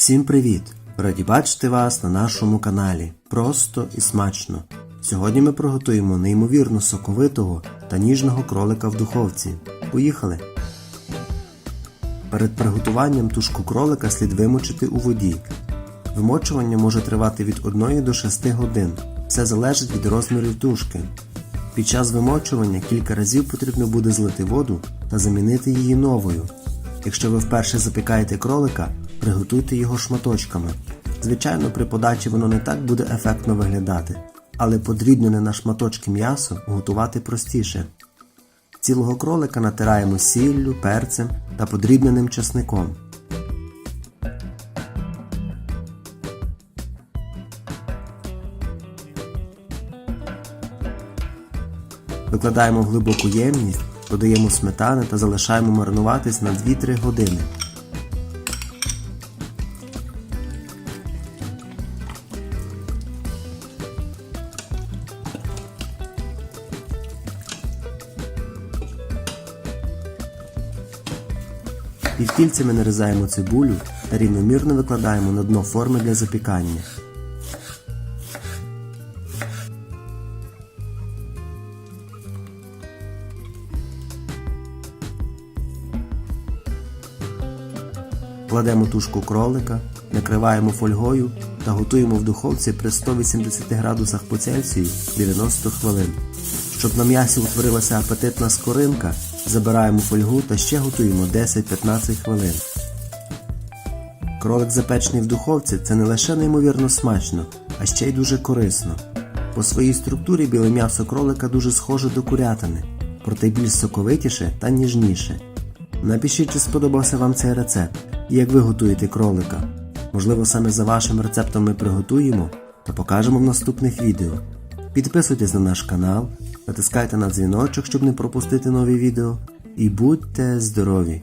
Всім привіт! Раді бачити вас на нашому каналі. Просто і смачно. Сьогодні ми приготуємо неймовірно соковитого та ніжного кролика в духовці. Поїхали! Перед приготуванням тушку кролика слід вимочити у воді. Вимочування може тривати від 1 до 6 годин. Все залежить від розмірів тушки. Під час вимочування кілька разів потрібно буде злити воду та замінити її новою. Якщо ви вперше запікаєте кролика, приготуйте його шматочками. Звичайно, при подачі воно не так буде ефектно виглядати, але подрібнене на шматочки м'ясо готувати простіше. Цілого кролика натираємо сіллю, перцем та подрібненим чесником. Викладаємо в глибоку ємність, додаємо сметани та залишаємо маринуватись на 2-3 години. Півкільцями нарізаємо цибулю та рівномірно викладаємо на дно форми для запікання. Кладемо тушку кролика, накриваємо фольгою та готуємо в духовці при 180 градусах по Цельсію 90 хвилин. Щоб на м'ясі утворилася апетитна скоринка, забираємо фольгу та ще готуємо 10-15 хвилин. Кролик запечений в духовці це не лише неймовірно смачно, а ще й дуже корисно. По своїй структурі біле м'ясо кролика дуже схоже до курятини, проте більш соковитіше та ніжніше. Напишіть, чи сподобався вам цей рецепт і як ви готуєте кролика. Можливо, саме за вашим рецептом ми приготуємо та покажемо в наступних відео. Підписуйтесь на наш канал, натискайте на дзвіночок, щоб не пропустити нові відео. І будьте здорові!